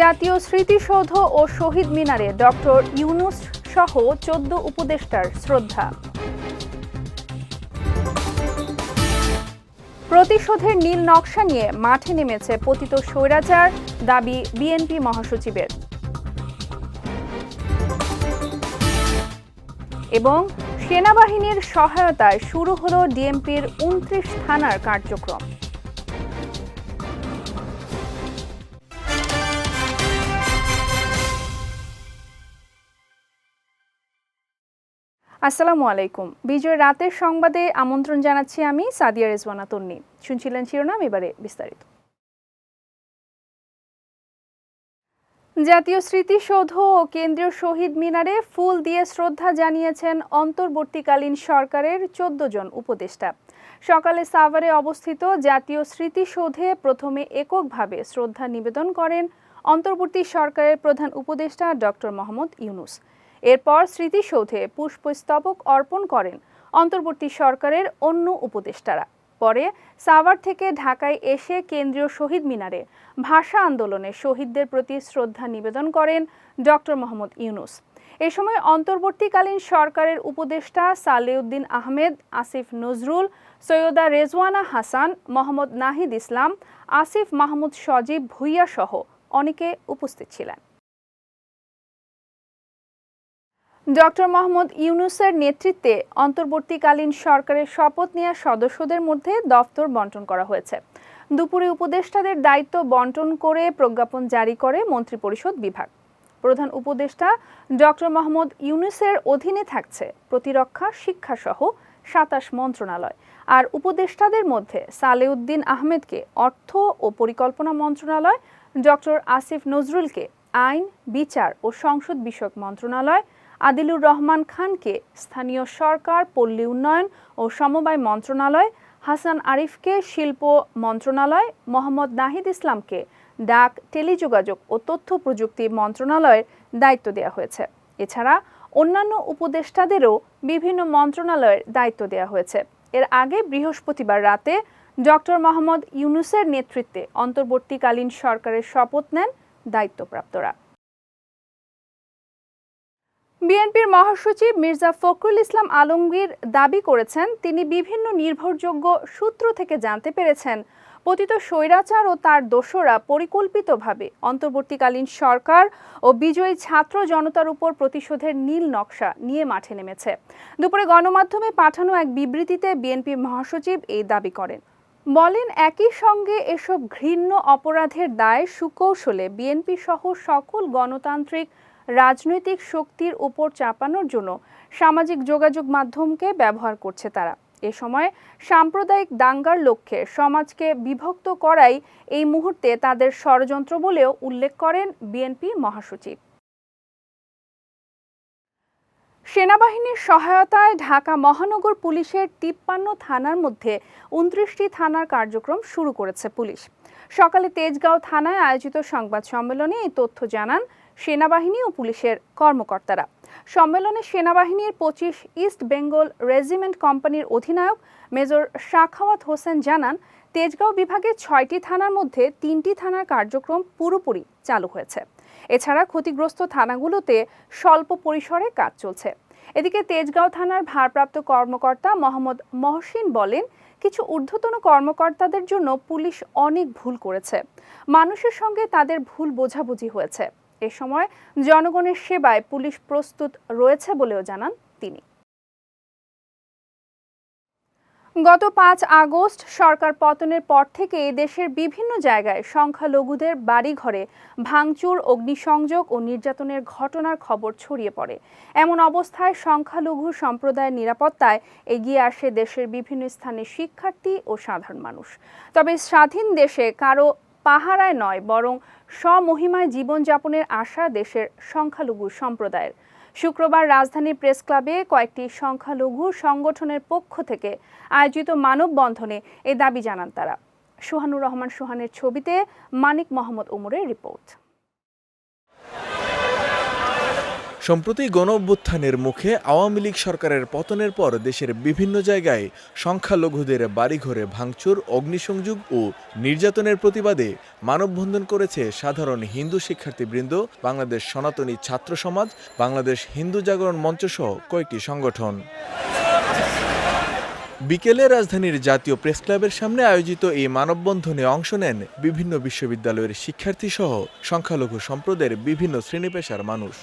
জাতীয় স্মৃতিসৌধ ও শহীদ মিনারে ডক্টর ইউনুস সহ চোদ্দ উপদেষ্টার শ্রদ্ধা। প্রতিশোধের নীল নকশা নিয়ে মাঠে নেমেছে পতিত স্বৈরাচার, দাবি বিএনপি মহাসচিবের। এবং সেনাবাহিনীর সহায়তায় শুরু হলো ডিএমপির উনত্রিশ থানার কার্যক্রম। আসসালামু আলাইকুম। বিজয় রাতের সংবাদে আমন্ত্রণ জানাচ্ছি আমি সাদিয়া রেজওয়ানা তন্নি। শুনছিলেন শিরোনাম, এবারে বিস্তারিত। জাতীয় স্মৃতিসৌধ ও কেন্দ্রীয় শহীদ মিনারে ফুল দিয়ে শ্রদ্ধা জানিয়েছেন অন্তর্বর্তীকালীন সরকারের চোদ্দ জন উপদেষ্টা। সকালে সাভারে অবস্থিত জাতীয় স্মৃতিসৌধে প্রথমে এককভাবে শ্রদ্ধা নিবেদন করেন অন্তর্বর্তী সরকারের প্রধান উপদেষ্টা ডক্টর মোহাম্মদ ইউনুস। এরপর স্মৃতিসৌধে পুষ্পস্তবক অর্পণ করেন অন্তর্বর্তী সরকারের অন্য উপদেষ্টারা। পরে সাভার থেকে ঢাকায় এসে কেন্দ্রীয় শহীদ মিনারে ভাষা আন্দোলনে শহীদদের প্রতি শ্রদ্ধা নিবেদন করেন ডক্টর মোহাম্মদ ইউনুস। এ সময় অন্তর্বর্তীকালীন সরকারের উপদেষ্টা সালেউদ্দিন আহমেদ, আসিফ নজরুল, সৈয়দা রেজওয়ানা হাসান, মোহাম্মদ নাহিদ ইসলাম, আসিফ মাহমুদ সজীব ভুইয়া সহ অনেকে উপস্থিত ছিলেন। ডক্টর মোহাম্মদ ইউনুসের নেতৃত্বে অন্তর্বর্তীকালীন সরকারের শপথ নেওয়া সদস্যদের মধ্যে দফতর বন্টন করা হয়েছে। দুপুরে উপদেষ্টাদের দায়িত্ব বন্টন করে প্রজ্ঞাপন জারি করে মন্ত্রিপরিষদ বিভাগ। প্রধান উপদেষ্টা ডক্টর মোহাম্মদ ইউনুসের অধীনে থাকছে প্রতিরক্ষা শিক্ষা সহ সাতাশ মন্ত্রণালয়। আর উপদেষ্টাদের মধ্যে সালেউদ্দিন আহমেদকে অর্থ ও পরিকল্পনা মন্ত্রণালয়, ডক্টর আসিফ নজরুলকে আইন, বিচার ও সংসদ বিষয়ক মন্ত্রণালয় আদিলুর রহমান খানকে স্থানীয় সরকার, পল্লী উন্নয়ন ও সমবায় মন্ত্রণালয়, হাসান আরিফকে শিল্প মন্ত্রণালয়, মোহাম্মদ নাহিদ ইসলামকে ডাক, টেলিযোগাযোগ ও তথ্য প্রযুক্তি মন্ত্রণালয়ের দায়িত্ব দেওয়া হয়েছে। এছাড়া অন্যান্য উপদেষ্টাদেরও বিভিন্ন মন্ত্রণালয়ের দায়িত্ব দেওয়া হয়েছে। এর আগে বৃহস্পতিবার রাতে ডক্টর মোহাম্মদ ইউনুসের নেতৃত্বে অন্তর্বর্তীকালীন সরকারের শপথ নেন দায়িত্বপ্রাপ্তরা। বিএনপির মহাসচিব মির্জা ফখরুল ইসলাম আলমগীর দাবি করেছেন, তিনি বিভিন্ন নির্ভরযোগ্য সূত্র থেকে জানতে পেরেছেন, পতিত স্বৈরাচার ও তার দোসরা পরিকল্পিতভাবে। অন্তর্বর্তীকালীন সরকার ও বিজয়ী ছাত্র জনতার উপর প্রতিশোধের নীল নকশা নিয়ে মাঠে নেমেছে। দুপুরে গণমাধ্যমে পাঠানো এক বিবৃতিতে বিএনপি মহাসচিব এই দাবি করেন। বলেন একই সঙ্গে এসব ঘৃণ্য অপরাধের দায় সুকৌশলে বিএনপি সহ সকল গণতান্ত্রিক রাজনৈতিক শক্তির উপর চাপানোর জন্য সামাজিক যোগাযোগ মাধ্যমকে ব্যবহার করছে তারা। এ সময় সাম্প্রদায়িক দাঙ্গার লক্ষ্যে সমাজকে বিভক্ত করাই এই মুহূর্তে তাদের ষড়যন্ত্র বলেও উল্লেখ করেন বিএনপি মহাসচিব। সেনাবাহিনীর সহায়তায় ঢাকা মহানগর পুলিশের তিপ্পান্ন থানার মধ্যে উনত্রিশটি থানার কার্যক্রম শুরু করেছে পুলিশ। সকালে তেজগাঁও থানায় আয়োজিত সংবাদ সম্মেলনে এই তথ্য জানান সেনাবাহিনী ও পুলিশের কর্মকর্তারা। সম্মেলনে সেনাবাহিনীর পঁচিশ ইস্ট বেঙ্গল রেজিমেন্ট কোম্পানির অধিনায়ক মেজর শাখাওয়াত হোসেন জানান, তেজগাঁও বিভাগের ছয়টি থানার মধ্যে তিনটি থানার কার্যক্রম পুরোপুরি চালু হয়েছে। এছাড়া ক্ষতিগ্রস্ত থানাগুলোতে স্বল্প পরিসরে কাজ চলছে। এদিকে তেজগাঁও থানার ভারপ্রাপ্ত কর্মকর্তা মোহাম্মদ মহসিন বলেন, কিছু ঊর্ধ্বতন কর্মকর্তাদের জন্য পুলিশ অনেক ভুল করেছে। মানুষের সঙ্গে তাদের ভুল বোঝাবুঝি হয়েছে। এ সময় জনগণের সেবায় পুলিশ প্রস্তুত রয়েছে বলেও জানান তিনি। গত পাঁচ আগস্ট সরকার পতনের পর থেকে দেশের বিভিন্ন জায়গায় সংখ্যালঘুদের বাড়িঘরে ভাঙচুর, অগ্নিসংযোগ ও নির্যাতনের ঘটনার খবর ছড়িয়ে পড়ে। এমন অবস্থায় সংখ্যালঘু সম্প্রদায়ের নিরাপত্তায় এগিয়ে আসে দেশের বিভিন্ন স্থানে শিক্ষার্থী ও সাধারণ মানুষ। তবে স্বাধীন দেশে কারও পাহারায় নয়, বরং স্বমহিমায় জীবনযাপনের আশা দেশের সংখ্যালঘু সম্প্রদায়ের। শুক্রবার রাজধানীর প্রেস ক্লাবে কয়েকটি সংখ্যালঘু সংগঠনের পক্ষ থেকে আয়োজিত মানববন্ধনে এ দাবি জানান তারা। সোহানুর রহমান সোহানের ছবিতে মানিক মোহাম্মদ উমরের রিপোর্ট। সম্প্রতি গণ অভ্যুত্থানের মুখে আওয়ামী লীগ সরকারের পতনের পর দেশের বিভিন্ন জায়গায় সংখ্যালঘুদের বাড়িঘরে ভাঙচুর, অগ্নিসংযোগ ও নির্যাতনের প্রতিবাদে মানববন্ধন করেছে সাধারণ হিন্দু শিক্ষার্থীবৃন্দ, বাংলাদেশ সনাতনী ছাত্র সমাজ, বাংলাদেশ হিন্দু জাগরণ মঞ্চ সহ কয়েকটি সংগঠন। বিকেলে রাজধানীর জাতীয় প্রেস ক্লাবের সামনে আয়োজিত এই মানববন্ধনে অংশ নেন বিভিন্ন বিশ্ববিদ্যালয়ের শিক্ষার্থী সহ সংখ্যালঘু সম্প্রদায়ের বিভিন্ন শ্রেণি পেশার মানুষ।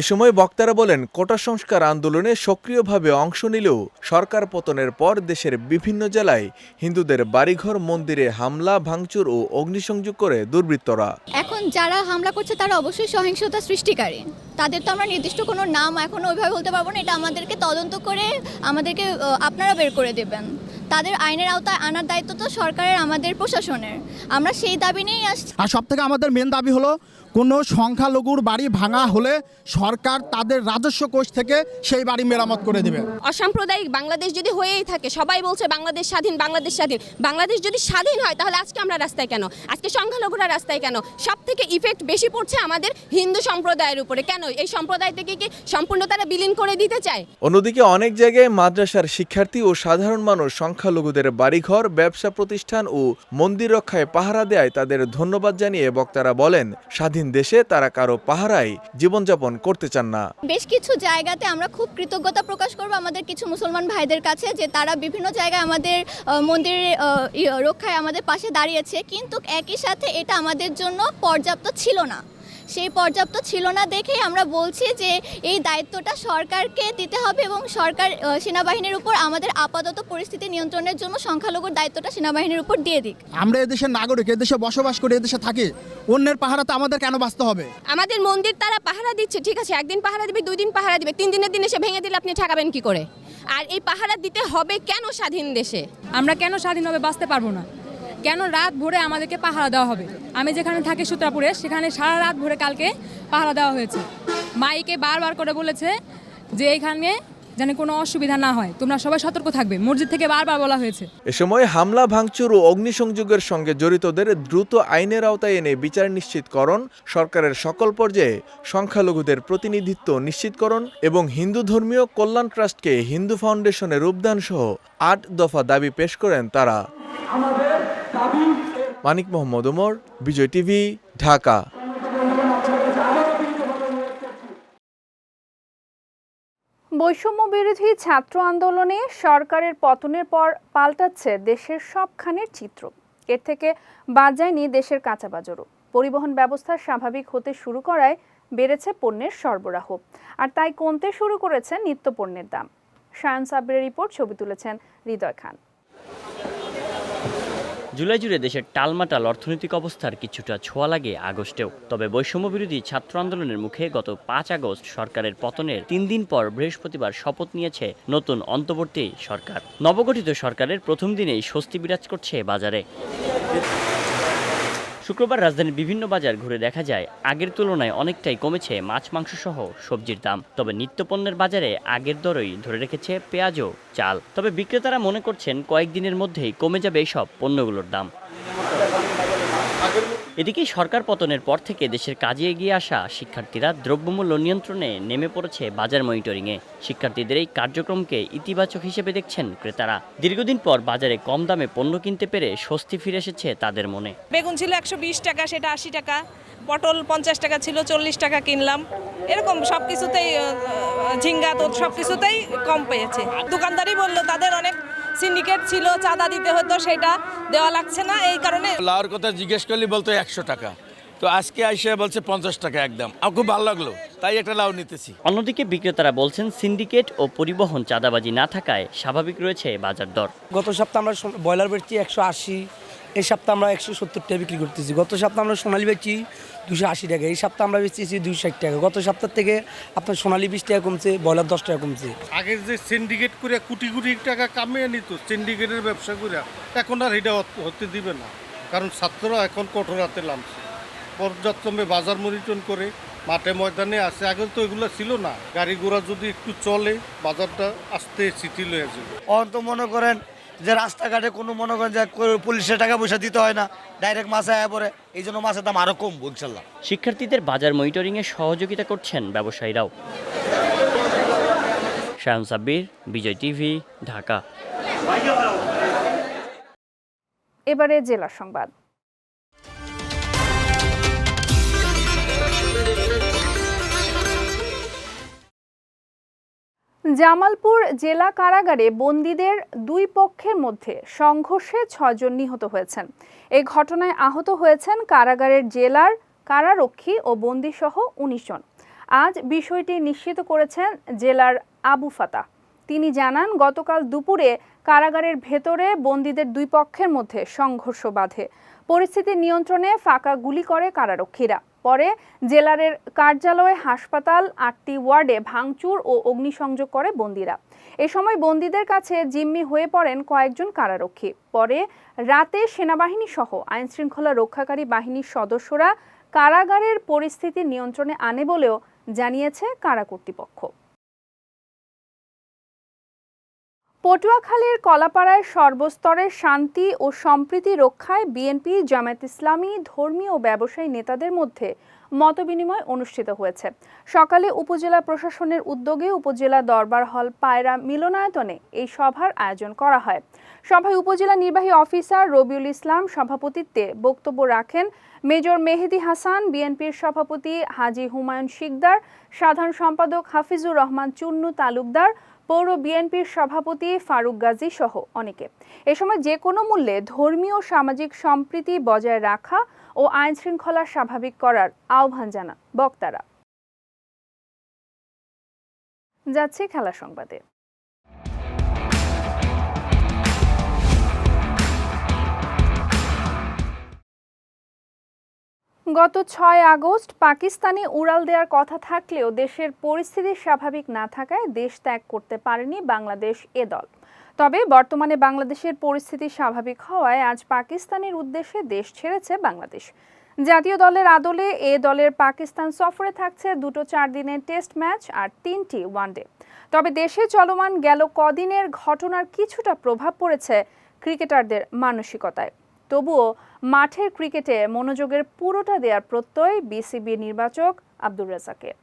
এ সময় বক্তারা বলেন কোটা সংস্কার আন্দোলনে সক্রিয়ভাবে অংশ নিলেও সরকার পতনের পর দেশের বিভিন্ন জেলায় হিন্দুদের বাড়িঘর মন্দিরে হামলা ভাঙচুর ও অগ্নিসংযোগ করে দুর্বৃত্তরা। এখন যারা হামলা করছে তারা অবশ্যই সহিংসতা সৃষ্টিকারী। তাদের তো আমরা নির্দিষ্ট কোনো নাম এখনও ওইভাবে বলতে পারব না এটা আমাদেরকে তদন্ত করে আমাদেরকে আপনারা বের করে দেবেন। তাদের আইনের আওতায় আনার দায়িত্ব তো সরকারের আমাদের প্রশাসনের। আমরা সেই দাবি নিয়েই আসছি। আর সব থেকে আমাদের মেন দাবি হলো কোনো সংখ্যালঘুর বাড়ি ভাঙা হলে সরকার তাদের রাজস্ব কোষ থেকে সেই বাড়ি মেরামত করে দেবে। অসাম্প্রদায়িক বাংলাদেশ যদি হয়েই থাকে সবাই বলছে বাংলাদেশ স্বাধীন বাংলাদেশ স্বাধীন। বাংলাদেশ যদি স্বাধীন হয় তাহলে আজকে আমরা রাস্তায় কেন? আজকে সংখ্যালঘুরা রাস্তায় কেন? সব থেকে ইফেক্ট বেশি পড়ছে আমাদের হিন্দু সম্প্রদায়ের উপরে। কেন? এই সম্প্রদায় থেকে কি সম্পূর্ণ তারা বিলীন করে দিতে চায়? অন্যদিকে অনেক জায়গায় মাদ্রাসার শিক্ষার্থী ও সাধারণ মানুষ সংখ্যালঘুদের বাড়িঘর ব্যবসা প্রতিষ্ঠান ও মন্দির রক্ষায় পাহারা দেয় তাদের ধন্যবাদ জানিয়ে বক্তারা বলেন স্বাধীন দেশে তারা কারও পাহারায় জীবনযাপন করতে চান না। বেশ কিছু জায়গাতে আমরা খুব কৃতজ্ঞতা প্রকাশ করব আমাদের কিছু মুসলমান ভাইদের কাছে যে তারা বিভিন্ন জায়গায় আমাদের ই- রক্ষায় আমাদের পাশে দাঁড়িয়েছে। কিন্তু একই সাথে এটা আমাদের জন্য পর্যাপ্ত ছিল না। সেই পর্যাপ্ত ছিল না দেখেই আমরা বলছি যে এই দায়িত্বটা সরকারকে দিতে হবে এবং সরকার সেনাবাহিনীর উপর আমাদের আপাতত পরিস্থিতি নিয়ন্ত্রণের জন্য সংখ্যালঘুর দায়িত্বটা সেনাবাহিনীর উপর দিয়ে দিক। আমরা এদেশের নাগরিক এদেশে বসবাস করে এদেশে থাকি অন্যের পাহারা তো আমাদের কেন বাঁচতে হবে? আমাদের মন্দির তারা পাহারা দিচ্ছে ঠিক আছে একদিন পাহারা দিবে দুই দিন পাহারা দিবে তিন দিনের দিন এসে ভেঙে দিলে আপনি ঠেকাবেন কি করে? আর এই পাহারা দিতে হবে কেন স্বাধীন দেশে? আমরা কেন স্বাধীনভাবে বাঁচতে পারব না? কেন রাত ভোরে আমাদেরকে পাহারা দেওয়া হবে? আমি যেখানে থাকি সূত্রাপুরে সেখানে সারা রাত ভোরে কালকে পাহারা দেওয়া হয়েছে। মাইকে বারবার করে বলেছে যে এখানে যেন কোনো অসুবিধা না হয়। তোমরা সবাই সতর্ক থাকবে। মসজিদ থেকে বারবার বলা হয়েছে। এ সময় হামলা ভাঙচুর ও অগ্নিসংযোগের সঙ্গে জড়িতদের দ্রুত আইনের আওতায় এনে বিচার নিশ্চিতকরণ সরকারের সকল পর্যায়ে সংখ্যালঘুদের প্রতিনিধিত্ব নিশ্চিতকরণ এবং হিন্দু ধর্মীয় কল্যাণ ট্রাস্টকে হিন্দু ফাউন্ডেশনে রূপদান সহ আট দফা দাবি পেশ করেন তারা। মানিক মোহাম্মদ ওমর, বিজয় টিভি, ঢাকা। বৈষম্য বিরোধী ছাত্র আন্দোলনে সরকারের পতনের পর পাল্টাচ্ছে দেশের সবখানের চিত্র। এর থেকে বাদ যায়নি দেশের কাঁচা বাজারও। পরিবহন ব্যবস্থা স্বাভাবিক হতে শুরু করায় বেড়েছে পণ্যের সরবরাহ। আর তাই কমতে শুরু করেছে নিত্য পণ্যের দাম। সায়ন সাব্বিরের রিপোর্ট, ছবি তুলেছেন হৃদয় খান। জুলাই জুড়ে দেশের টালমাটাল অর্থনৈতিক অবস্থার কিছুটা ছোঁয়া লাগে আগস্টেও। তবে বৈষম্য বিরোধী ছাত্র আন্দোলনের মুখে গত পাঁচ আগস্ট সরকারের পতনের তিন দিন পর বৃহস্পতিবার শপথ নিয়েছে নতুন অন্তর্বর্তী সরকার। নবগঠিত সরকারের প্রথম দিনেই স্বস্তি বিরাজ করছে বাজারে। শুক্রবার রাজধানীর বিভিন্ন বাজার ঘুরে দেখা যায়, আগের তুলনায় অনেকটাই কমেছে মাছ মাংস সহ সবজির দাম। তবে নিত্যপণ্যের বাজারে আগের দরই ধরে রেখেছে পেঁয়াজও চাল। তবে বিক্রেতারা মনে করছেন কয়েকদিনের মধ্যেই কমে যাবে সব পণ্যগুলোর দাম। এদিকে সরকার পতনের পর থেকে দেশের কাজে এগিয়ে আসা শিক্ষার্থীরা দ্রব্যমূল্য নিয়ন্ত্রণে নেমে পড়েছে বাজার মনিটরিংয়ে। শিক্ষার্থীদের এই কার্যক্রমকে ইতিবাচক হিসেবে দেখছেন ক্রেতারা। দীর্ঘদিন পর বাজারে কম দামে পণ্য কিনতে পেরে স্বস্তি ফিরে এসেছে তাদের মনে। বেগুন ছিল একশো বিশ টাকা, সেটা আশি টাকা। পটল পঞ্চাশ টাকা ছিল, চল্লিশ টাকা কিনলাম। এরকম সব কিছুতেই ঝিঙ্গা তো সব কিছুতেই কম পেয়েছে। দোকানদারই বলল, তাদের অনেক সিন্ডিকেট ছিল চাঁদা দিতে হতো সেটা দেওয়া লাগছে না। এই কারণে লাউর কথা জিজ্ঞেস করলে বলতো একশো টাকা। তো আজকে আইসে বলছে পঞ্চাশ টাকা একদম। আমার খুব ভালো লাগল তাই একটা লাউ নিতেছি। অন্যদিকে বিক্রেতারা বলছেন সিন্ডিকেট ও পরিবহন চাঁদাবাজি না থাকায় স্বাভাবিক রয়েছে বাজার দর। গত সপ্তাহে আমরা ব্রয়লার বেচছি একশো আশি এই সপ্তাহে আমরা একশো সত্তর টাকা বিক্রি করতেছি। গত সপ্তাহে আমরা সোনালি বেচছি দুশো আশি টাকা এই সপ্তাহে আমরা বেচতেছি দুশো ষাট টাকা। গত সপ্তাহ থেকে আপনার সোনালি বিশ টাকা কমছে ব্রয়লার দশ টাকা কমছে। আগে যে সিন্ডিকেট করে কোটি কোটি টাকা কামিয়ে নিত সিন্ডিকেটের ব্যবসা করে এখন আর এটা হত- হতে দিবে না। কারণ ছাত্ররা এখন কঠোর হাতে নামছে। পর্যাপ্তমে বাজার মনিটন করে মাঠে ময়দানে আসে আগে তো এগুলো ছিল না। গাড়ি ঘোড়া যদি একটু চলে বাজারটা আসতে শিথিল হয়ে যাবে। অন্ত মনে করেন যে রাস্তাঘাটে কোনো মনে করেন যে পুলিশের টাকা পয়সা দিতে হয় না ডাইরেক্ট মাছ আয়া পরে এই জন্য মাছের দাম আরও কম ইনশাল্লাহ। শিক্ষার্থীদের বাজার মনিটরিংয়ে সহযোগিতা করছেন ব্যবসায়ীরাও। শায়ন সাব্বির বিজয় টিভি ঢাকা। এবারে জেলা সংবাদ। জামালপুর জেলা কারাগারে বন্দীদের দুই পক্ষের মধ্যে সংঘর্ষে ছজন নিহত হয়েছেন। এই ঘটনায় আহত হয়েছেন কারাগারের জেলার কারারক্ষী ও বন্দীসহ উনিশ জন। আজ বিষয়টি নিশ্চিত করেছেন জেলার আবু ফাতা। তিনি জানান, গতকাল দুপুরে কারাগারের ভেতরে বন্দীদের দুই পক্ষের মধ্যে সংঘর্ষ বাধে। পরিস্থিতি নিয়ন্ত্রণে ফাঁকা গুলি করে কারারক্ষীরা। পরে জেলারের কার্যালয়ে হাসপাতাল, আটটি ওয়ার্ডে ভাঙচুর ও অগ্নিসংযোগ করে বন্দীরা। এ সময় বন্দীদের কাছে জিম্মি হয়ে পড়েন কয়েকজন কারারক্ষী। পরে রাতে সেনাবাহিনী সহ আইনশৃঙ্খলা রক্ষাকারী বাহিনীর সদস্যরা কারাগারের পরিস্থিতি নিয়ন্ত্রণে আনে বলেও জানিয়েছে কারা কর্তৃপক্ষ। পটুয়াখালীর কলাপাড়ায় সর্বস্তরের শান্তি ও সম্প্রীতি রক্ষায় বিএনপি জামায়াত ইসলামী ধর্মীয় ব্যবসায়ী নেতাদের মধ্যে মতবিনিময় অনুষ্ঠিত হয়েছে। সকালে উপজেলা প্রশাসনের উদ্যোগে উপজেলা দরবার হল পায়রা মিলনায়তনে এই সভার আয়োজন করা হয়। সভায় উপজেলা নির্বাহী অফিসার রবিউল ইসলাম সভাপতিত্বে বক্তব্য রাখেন মেজর মেহেদি হাসান, বিএনপির সভাপতি হাজি হুমায়ুন শিকদার, সাধারণ সম্পাদক হাফিজুর রহমান চুন্নু তালুকদার, পৌর বিএনপির সভাপতি ফারুক গাজী সহ অনেকে। এ সময় যে কোনো মূল্যে ধর্মীয় সামাজিক সম্প্রীতি বজায় রাখা ও আইন শৃঙ্খলা স্বাভাবিক করার আহ্বান জানান বক্তারা। যাচ্ছে খেলা সংবাদে। গত ছয় আগস্ট পাকিস্তানে উড়াল দেওয়ার কথা থাকলেও দেশের পরিস্থিতি স্বাভাবিক না থাকায় দেশ ত্যাগ করতে পারেনি বাংলাদেশ এ দল। তবে বর্তমানে বাংলাদেশের পরিস্থিতি স্বাভাবিক হওয়ায় আজ পাকিস্তানের উদ্দেশ্যে দেশ ছেড়েছে বাংলাদেশ। জাতীয় দলের আদলে এ দলের পাকিস্তান সফরে থাকছে দুটো চার দিনের টেস্ট ম্যাচ আর তিনটি ওয়ানডে। তবে দেশে চলমান গেল কদিনের ঘটনার কিছুটা প্রভাব পড়েছে ক্রিকেটারদের মানসিকতায়। তবুও মাঠের ক্রিকেটে মনোযোগের পুরোটা দেওয়ার প্রত্যয় বিসিবি নির্বাচক আব্দুর রাজাকের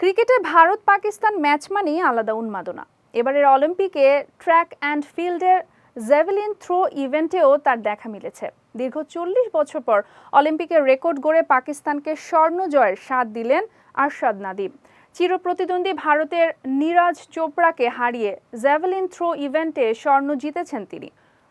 ক্রিকেটে ভারত পাকিস্তান ম্যাচ মানেই আলাদা উন্মাদনা। এবারের অলিম্পিকে ট্র্যাক অ্যান্ড ফিল্ডের জেভেলিন থ্রো ইভেন্টেও তার দেখা মিলেছে। দীর্ঘ চল্লিশ বছর পর অলিম্পিকের রেকর্ড গড়ে পাকিস্তানকে স্বর্ণ জয়ের স্বাদ দিলেন আরশাদ নাদিম। চিরপ্রতিদ্বন্দ্বী ভারতের নীরজ চোপড়াকে হারিয়ে জ্যাভেলিন থ্রো ইভেন্টে স্বর্ণ জিতেছেন তিনি।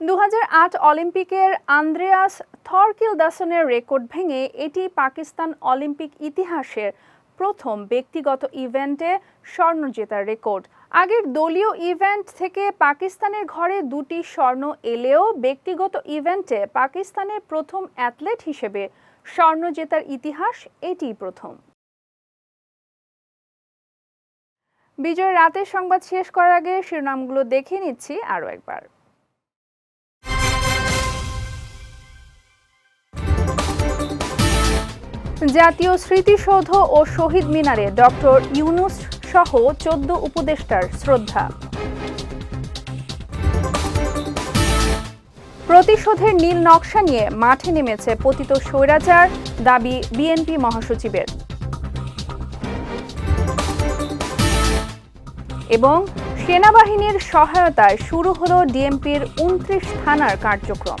দু হাজার আট অলিম্পিকের আন্দ্রেয়াস থরকিল দাসনের রেকর্ড ভেঙে এটি পাকিস্তান অলিম্পিক ইতিহাসের প্রথম ব্যক্তিগত ইভেন্টে স্বর্ণ জেতার রেকর্ড। আগের দলীয় ইভেন্ট থেকে পাকিস্তানের ঘরে দুটি স্বর্ণ এলেও ব্যক্তিগত ইভেন্টে পাকিস্তানের প্রথম অ্যাথলেট হিসেবে স্বর্ণ জেতার ইতিহাস এটিই প্রথম। বিজয় রাতের সংবাদ শেষ করার আগে শিরোনামগুলো দেখে নিচ্ছি আরও একবার। জাতীয় স্মৃতিসৌধ ও শহীদ মিনারে ডক্টর ইউনুস সহ চোদ্দ উপদেষ্টার শ্রদ্ধা। প্রতিশোধের নীল নকশা নিয়ে মাঠে নেমেছে পতিত স্বৈরাচার, দাবি বিএনপি মহাসচিবের। এবং সেনাবাহিনীর সহায়তায় শুরু হলো ডিএমপির উনত্রিশ থানার কার্যক্রম।